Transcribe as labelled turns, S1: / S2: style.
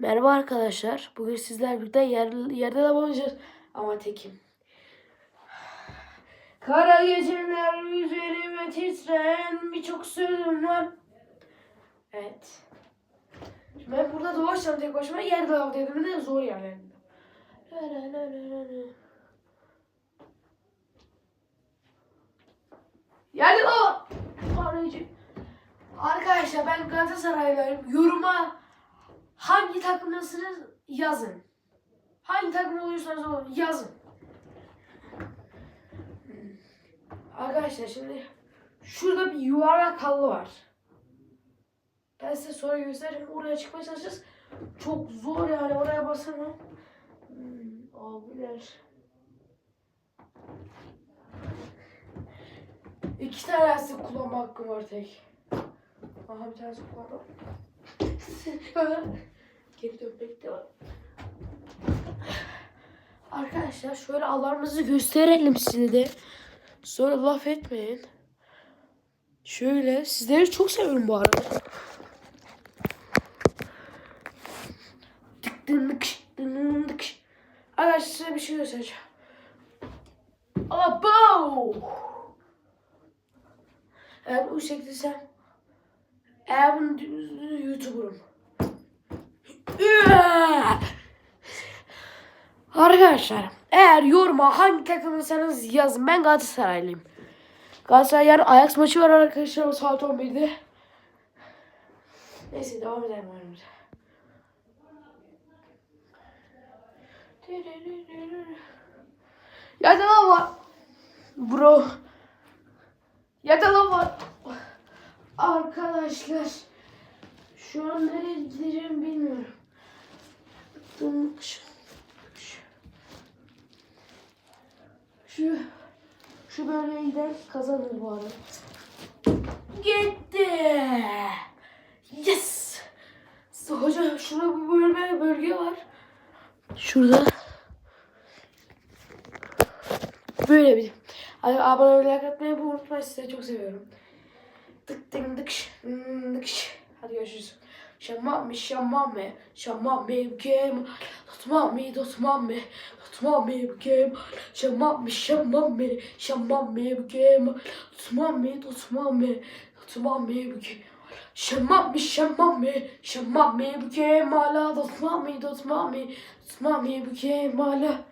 S1: Merhaba arkadaşlar. Bugün sizler birlikte yer, yerde lav oynayacağız. Ama tekim. Kara geceler üzerime titreyen birçok sözüm var. Evet. Şimdi ben burada dolaşacağım tek başıma. Yerde lav dedim de zor yani. Yerde lav. Arayıcı. Arkadaşlar ben Galatasaraylıyım. Yoruma hangi takımdasınız yazın. Hangi takım oluyorsanız olun yazın. Arkadaşlar şimdi şurada bir yuvarlak halı var. Ben size sonra göstereceğim. Oraya çıkmaya çalışacağız. Çok zor yani oraya basamam. Hmm, abiler. İki tanesini kullanma hakkım var tek. Aha bir tanesi kullandım. Geri dönmek de var. Arkadaşlar şöyle alarmımızı gösterelim size de. Sonra laf etmeyin. Şöyle sizleri çok seviyorum bu arada. Dındık, dındık. Arkadaşlar size bir şey göstereceğim. Abo! Eğer bu şekilde sen eğer bunu YouTuber'ım. Arkadaşlar eğer yoruma hangi takımlıysanız yazın. Ben Galatasaraylıyım. Galatasaray yarın Ajax maçı var arkadaşlar saat 11'de. Neyse devam edelim oyunumuza. Yerde lan var. Bro. Yerde lan var. Arkadaşlar. Şu an nereye gideceğimi bilmiyorum. Dık, şu- şu- Şu bölgeye giden kazanır bu arada. Gitti. Yes. Hocam şurada bir bölge, bölge var. Şurada. Böyle bir. Abone olmayı like atmayı unutmayın. Sizi çok seviyorum. Tık tık tık ş. Hadi görüşürüz. Şamami şamami şamami game tutmami tutmami tutmami game şamami şamami şamami game tutmami tutmami tutmami game şamami şamami şamami game hala tutmami tutmami tutmami game hala